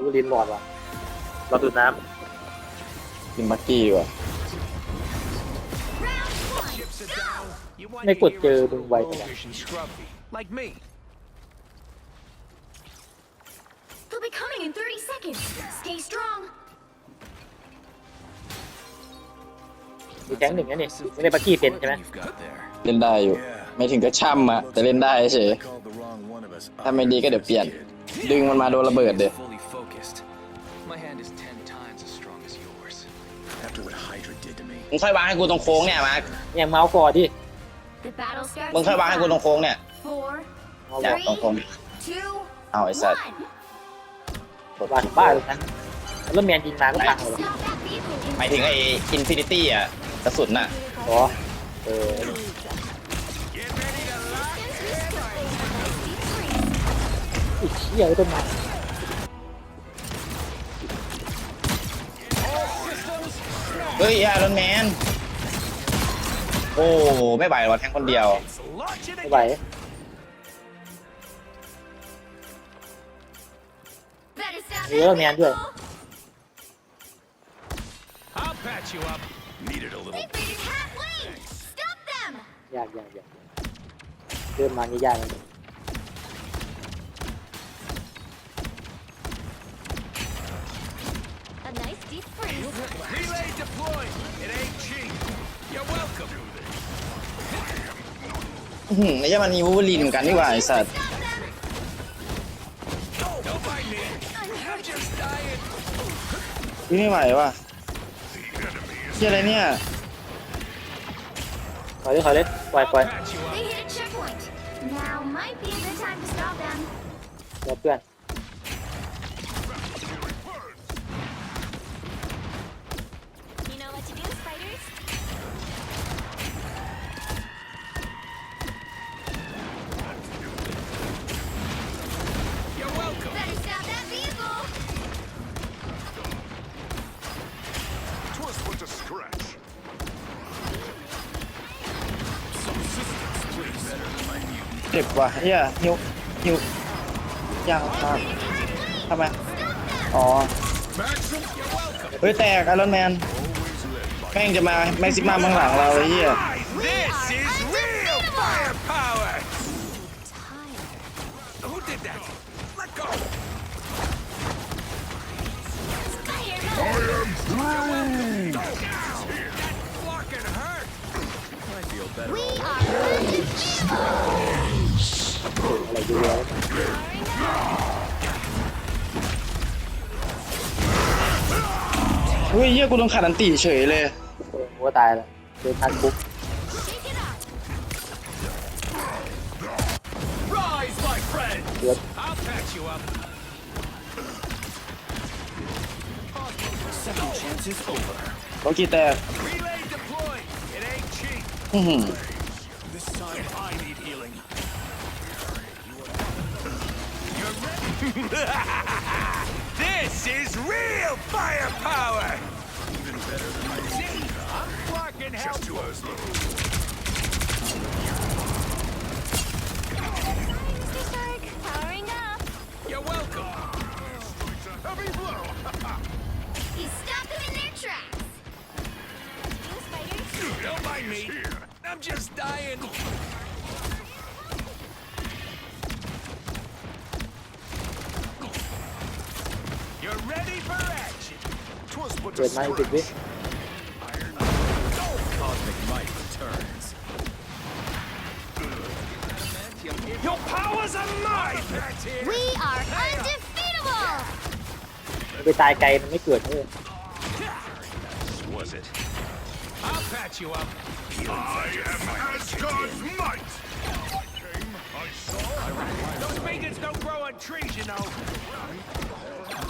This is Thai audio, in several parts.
รู้ลินหอดว่ะ เราดูน้ำดินบักกี้ว่ะ ไม่กดเจอดึงไว้มีแท้งหนึ่งนนี่ไม่ได้บักกี้เป็นใช่ไหมเล่นได้อยู่ ไม่ถึงกับช่ำอะแต่เล่นได้เฉยถ้าไม่ดีก็เดี๋ยวเปลี่ยน ดึงมันมาโดนระเบิดเดี๋ยมึงค่อยวางให้กูตรงโค้งเนี่ยมาเนี่ยเมาส์ก่อนดี่มึงค่อยวางให้กูตรงโค้งเนี่ยเอาอบยาตรงโค้งเอาไอ้ o n สัตว์กดบ้านบ้านเลยนะแล้วเมนยิงมาก็ตายหมดเยหมายถึงไอ้อินฟินิตี้อ่ะกระสุนน่ะอ๋อเอออีกเห้ยเอ้ต้นไม้เฮ้ยยารอนแมน โอ้ ไม่ไหวหรอแทงคนเดียวไม่ไหวเยอะแมนด้วยอยากอยากอยากเริ่มมานี่ยากเลย d ืมไอ้ยามันมีวูบูลีนเหมือนกันนี่หว่าไอ้สัตว์ยิ่งไม่ไหววะเจออะไรเนี่ยปอยดิปอยดิปล่อยปล่อยเราเปล่ยนเจ็บว่ะเฮียหิวหิวยังครับทำไม อ๋อเฮ้ย แตกไอรอนแมน แม่งจะมาแม็กซิมัมข้างหลังเราไอ้เหี้ย This is real firepower Who did that? Let go I am through That fucking hurt I feel better We are ดูแล้วเฮ้ยเยี่ยกูต้อขัดอันตีเฉยเลยกูตายแล้วเดนทันปุ๊บเอเคแต่ อือหือ this is real firepower! Even better than my See, I'm fucking Just two hours. You're welcome. blow. in their tracks. Don't mind me. I'm just dying. เกิดมาอีกสิบวิไปตายไกลมันไม่เกิดเลย was it? you might. I came,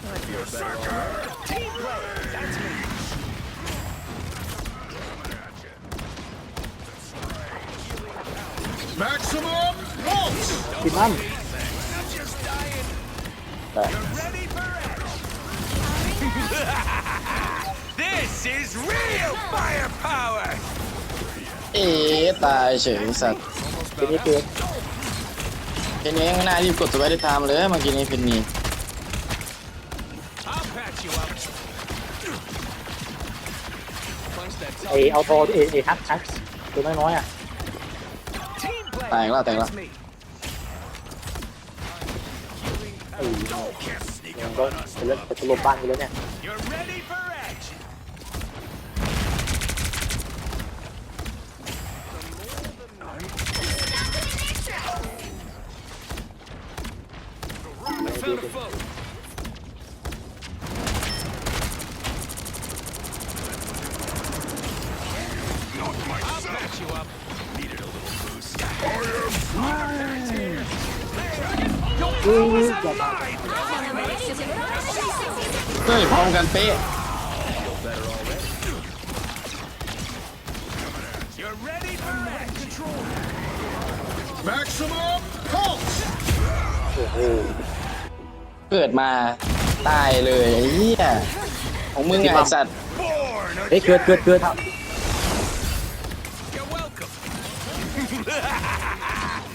ทีนมันเอ๋ตายเฉยสัตวเป็นยังไายงหน้าที่กดสวัได้ทำเลยเมื่อกี้นี้เป็นนี้ไอเอาทอเอเอฮักฮักตัวน้อยๆอ่ะแตกแล้วแตกแล้วไอยังก็จะเล่นจะป็นลมบ้านกันแล้วเนี่ยดีดีเฮ้ยพร้อมกันเต๊ะโอ้โหเกิดมาตายเลยเหี้ยของมึงไงสัตว์เฮ้ยเกิดเกิดเกิด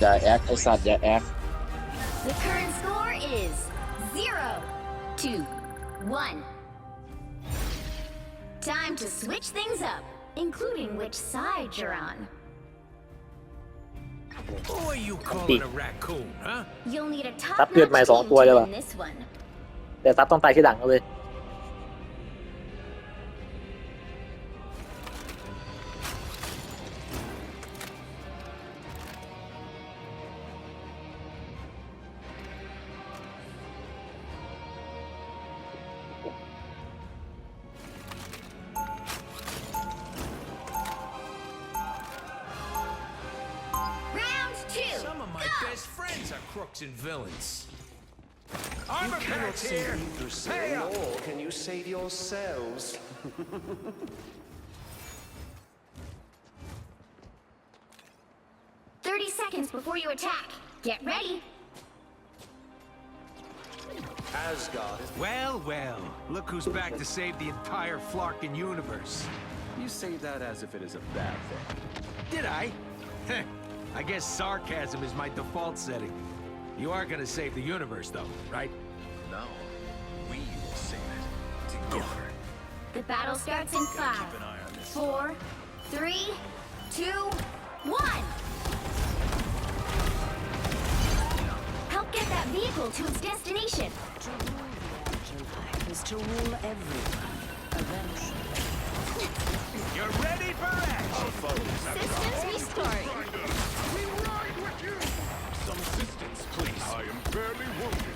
that F. It's not that F. The current score is zero, two, one. Time to switch things up, including which side you're on. Who are you calling a raccoon, huh? You'll need a top ซับเกิดใหม่สองตัวเลยว่ะ team in this one. แต่ซับต้องตายที่หลังเอาเลย These are crooks and villains. Armor you cannot save Yggdrasil, nor can you save yourselves. Thirty seconds before you attack. Get ready. Asgard Well, well. Look who's back to save the entire Flarkin universe. You say that as if it is a bad thing. Did I? I guess sarcasm is my default setting. You are gonna save the universe, though, right? No. We will save it. Together. The battle starts in five, four, three, two, one! Help get that vehicle to its destination! To rule the Jedi is to rule everyone, eventually. You're ready for action. Systems restored. Some assistance, please. I am barely wounded.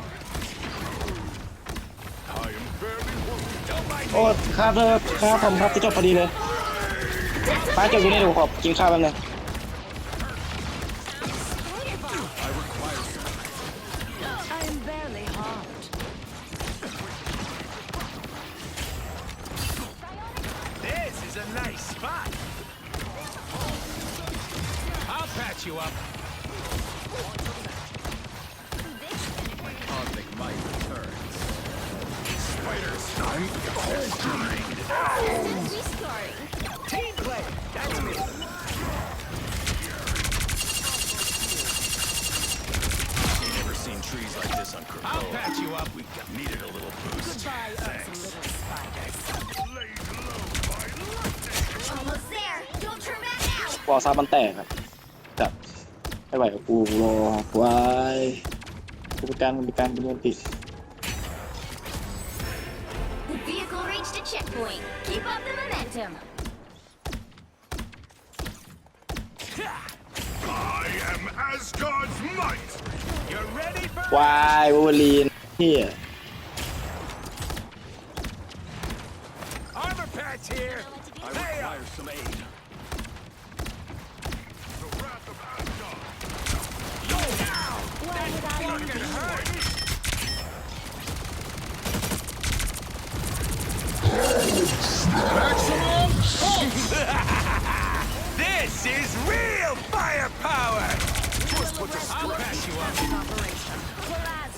โอ้ครับเออครับผมครับจบพอดีเลยป้าจบอยู่ในหลุมขอบกินข้าวแป๊บนึง I'm conquering. Team play. That's me. Never seen trees like this on Krakoa. I'll patch you up. We needed a little boost. Goodbye, Thanks. Almost there. Don't turn back now. point. Keep up the momentum. I am Asgard's might. You're ready for armor patch here. I uh, require some aid. The wrath of Asgard. Yo, now. Maximum This is real firepower! Just put the I'll pass you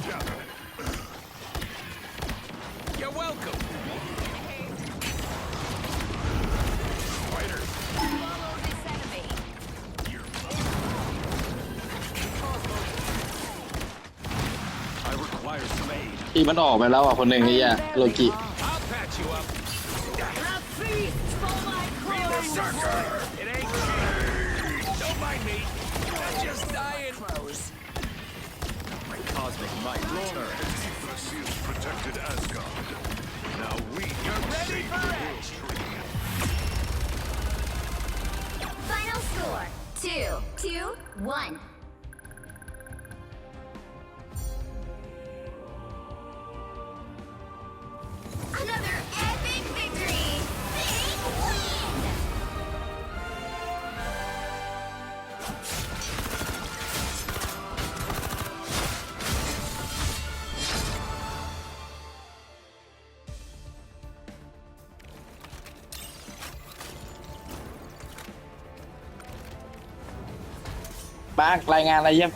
ที่มันออกไปแล้วอ่ะคนหนึ่งไอ้ยาโลกิบ้างรายงานอะไรยัง